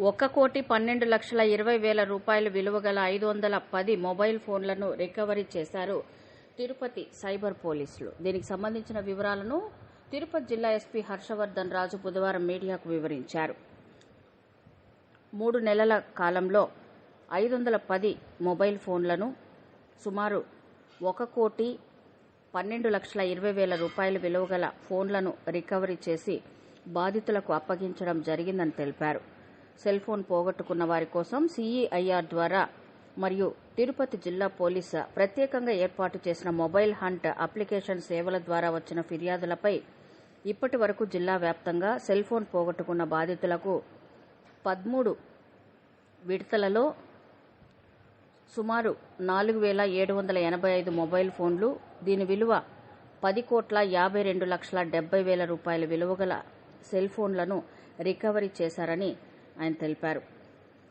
ఒక్క కోటి పన్నెండు లక్షల ఇరవై వేల రూపాయల విలువగల ఐదు వందల పది మొబైల్ ఫోన్లను రికవరీ చేశారు తిరుపతి సైబర్ పోలీసులు. దీనికి సంబంధించిన వివరాలను తిరుపతి జిల్లా ఎస్పీ హర్షవర్ధన్ రాజు బుధవారం మీడియాకు వివరించారు. మూడు నెలల కాలంలో ఐదు వందల పది మొబైల్ ఫోన్లను సుమారు ఒక కోటి పన్నెండు లక్షల ఇరవై వేల రూపాయల విలువగల ఫోన్లను రికవరీ చేసి బాధితులకు అప్పగించడం జరిగిందని తెలిపారు. సెల్ ఫోన్ పోగొట్టుకున్న వారి కోసం సీఈఐఆర్ ద్వారా మరియు తిరుపతి జిల్లా పోలీసు ప్రత్యేకంగా ఏర్పాటు చేసిన మొబైల్ హంట్ అప్లికేషన్ సేవల ద్వారా వచ్చిన ఫిర్యాదులపై ఇప్పటి వరకు జిల్లా వ్యాప్తంగా సెల్ ఫోన్ పోగొట్టుకున్న బాధితులకు పదమూడు విడతలలో సుమారు నాలుగు వేల ఏడు వందల ఎనభై ఐదు మొబైల్ ఫోన్లు దీని విలువ పది కోట్ల యాభై రెండు లక్షల డెబ్బై వేల రూపాయల విలువగల సెల్ ఫోన్లను రికవరీ చేశారని ఆయన తెలిపారు.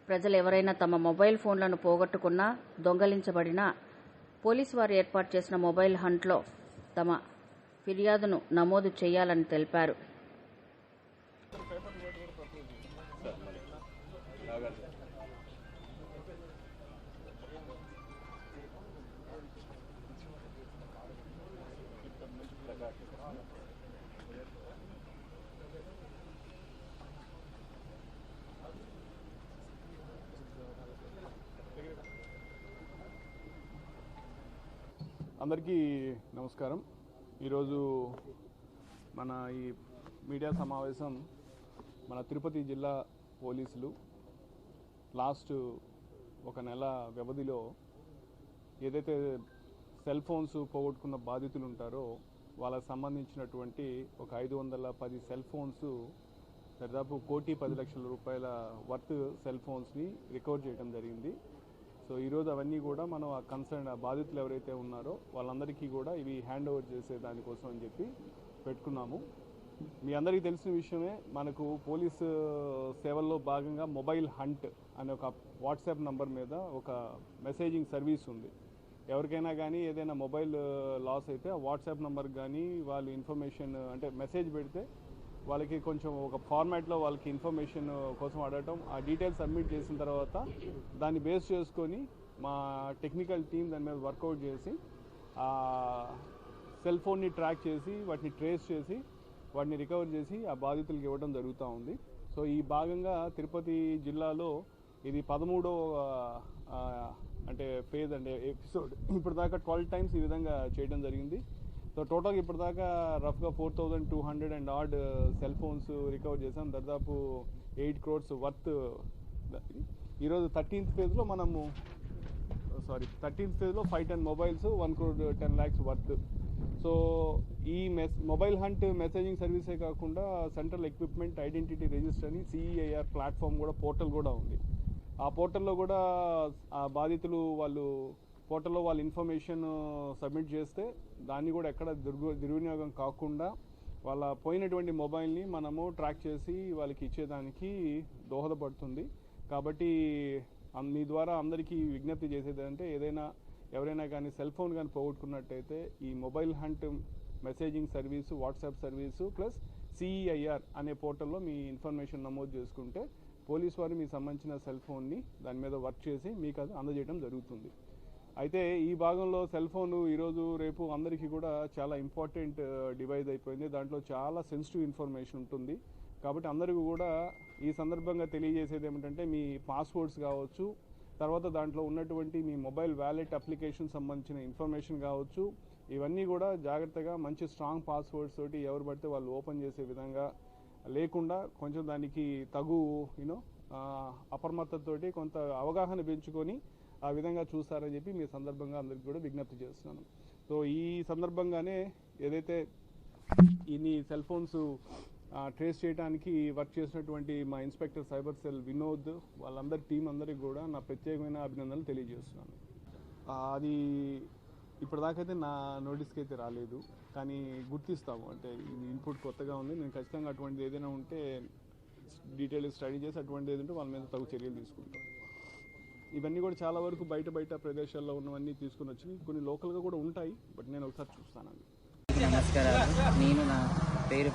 ప్రజలు ఎవరైనా తమ మొబైల్ ఫోన్లను పోగొట్టుకున్నా దొంగలించబడినా పోలీసు వారు ఏర్పాటు చేసిన మొబైల్ హంట్లో తమ ఫిర్యాదును నమోదు చేయాలని తెలిపారు. అందరికీ నమస్కారం. ఈరోజు మన ఈ మీడియా సమావేశం మన తిరుపతి జిల్లా పోలీసులు లాస్ట్ ఒక నెల వ్యవధిలో ఏదైతే సెల్ ఫోన్స్ పోగొట్టుకున్న బాధితులు ఉంటారో వాళ్ళకి సంబంధించినటువంటి ఒక ఐదు వందల పది సెల్ ఫోన్స్ దాదాపు కోటి పది లక్షల రూపాయల వర్త్ సెల్ ఫోన్స్ని రికవర్ చేయడం జరిగింది. సో ఈరోజు అవన్నీ కూడా మనం ఆ కన్సర్న్ ఆ బాధితులు ఎవరైతే ఉన్నారో వాళ్ళందరికీ కూడా ఇవి హ్యాండ్ ఓవర్ చేసే దానికోసం అని చెప్పి పెట్టుకున్నాము. మీ అందరికీ తెలిసిన విషయమే మనకు పోలీసు సేవల్లో భాగంగా మొబైల్ హంట్ అనే ఒక వాట్సాప్ నంబర్ మీద ఒక మెసేజింగ్ సర్వీస్ ఉంది. ఎవరికైనా కానీ ఏదైనా మొబైల్ లాస్ అయితే ఆ వాట్సాప్ నంబర్ కానీ వాళ్ళు ఇన్ఫర్మేషన్ అంటే మెసేజ్ పెడితే వాళ్ళకి కొంచెం ఒక ఫార్మాట్లో వాళ్ళకి ఇన్ఫర్మేషన్ కోసం అడగటం ఆ డీటెయిల్స్ సబ్మిట్ చేసిన తర్వాత దాన్ని బేస్ చేసుకొని మా టెక్నికల్ టీం దాని మీద వర్కౌట్ చేసి సెల్ ఫోన్ని ట్రాక్ చేసి వాటిని ట్రేస్ చేసి వాటిని రికవర్ చేసి ఆ బాధితులకు ఇవ్వడం జరుగుతూ ఉంది. సో ఈ భాగంగా తిరుపతి జిల్లాలో ఇది పదమూడో అంటే ఫేజ్ అంటే ఎపిసోడ్ ఇప్పుడు దాకా ట్వెల్వ్ టైమ్స్ ఈ విధంగా చేయడం జరిగింది. సో టోటల్గా ఇప్పటిదాకా రఫ్గా four thousand two hundred and odd cell phones recover చేసాం. దాదాపు ఎయిట్ క్రోడ్స్ వర్త్ ఈరోజు థర్టీన్త్ ఫేజ్లో మనము సారీ థర్టీన్త్ ఫేజ్లో five ten mobiles one crore ten lakhs worth so ఈ మెస్ మొబైల్ హంట్ మెసేజింగ్ సర్వీసే కాకుండా సెంట్రల్ ఎక్విప్మెంట్ ఐడెంటిటీ రిజిస్టర్ అని సిఈఐఆర్ ప్లాట్ఫామ్ కూడా పోర్టల్ కూడా ఉంది. ఆ పోర్టల్లో కూడా ఆ బాధితులు వాళ్ళు పోర్టల్లో వాళ్ళ ఇన్ఫర్మేషన్ సబ్మిట్ చేస్తే దాన్ని కూడా ఎక్కడ దుర్గు దుర్వినియోగం కాకుండా వాళ్ళ పోయినటువంటి మొబైల్ని మనము ట్రాక్ చేసి వాళ్ళకి ఇచ్చేదానికి దోహదపడుతుంది. కాబట్టి మీ ద్వారా అందరికీ విజ్ఞప్తి చేసేది అంటే ఏదైనా ఎవరైనా కానీ సెల్ ఫోన్ కానీ పోగొట్టుకున్నట్టయితే ఈ mobile hunt messaging service WhatsApp service plus CEIR అనే పోర్టల్లో మీ ఇన్ఫర్మేషన్ నమోదు చేసుకుంటే పోలీస్ వారు మీకు సంబంధించిన సెల్ ఫోన్ని దాని మీద వర్క్ చేసి మీకు అది అందజేయడం జరుగుతుంది. అయితే ఈ భాగంలో సెల్ ఫోన్ ఈరోజు రేపు అందరికీ కూడా చాలా ఇంపార్టెంట్ డివైస్ అయిపోయింది. దాంట్లో చాలా సెన్సిటివ్ ఇన్ఫర్మేషన్ ఉంటుంది. కాబట్టి అందరికీ కూడా ఈ సందర్భంగా తెలియజేసేది ఏమిటంటే మీ పాస్వర్డ్స్ కావచ్చు తర్వాత దాంట్లో ఉన్నటువంటి మీ మొబైల్ వ్యాలెట్ అప్లికేషన్ సంబంధించిన ఇన్ఫర్మేషన్ కావచ్చు ఇవన్నీ కూడా జాగ్రత్తగా మంచి స్ట్రాంగ్ పాస్వర్డ్స్ తోటి ఎవరు పడితే వాళ్ళు ఓపెన్ చేసే విధంగా లేకుండా కొంచెం దానికి తగు యూనో అప్రమత్తతోటి కొంత అవగాహన పెంచుకొని ఆ విధంగా చూస్తారని చెప్పి మీ సందర్భంగా అందరికీ కూడా విజ్ఞప్తి చేస్తున్నాను. సో ఈ సందర్భంగానే ఏదైతే ఇన్ని సెల్ ఫోన్స్ ట్రేస్ చేయడానికి వర్క్ చేసినటువంటి మా ఇన్స్పెక్టర్ సైబర్ సెల్ వినోద్ వాళ్ళందరి టీం అందరికి కూడా నా ప్రత్యేకమైన అభినందనలు తెలియజేస్తున్నాను. అది ఇప్పటిదాకైతే నా నోటీస్కి అయితే రాలేదు. కానీ గుర్తిస్తాము. అంటే ఇది ఇన్పుట్ కొత్తగా ఉంది. నేను ఖచ్చితంగా అటువంటిది ఏదైనా ఉంటే డీటెయిల్ స్టడీ చేసి అటువంటిది ఏదంటే వాళ్ళ మీద తగు చర్యలు తీసుకుంటాం. ఇవన్నీ కూడా చాలా వరకు బయట బయట ప్రదేశాల్లో ఉన్నవన్నీ తీసుకుని వచ్చి కొన్ని లోకల్గా కూడా ఉంటాయి బట్ నేను ఒకసారి చూస్తాను నమస్కారాలు. నేను నా పేరు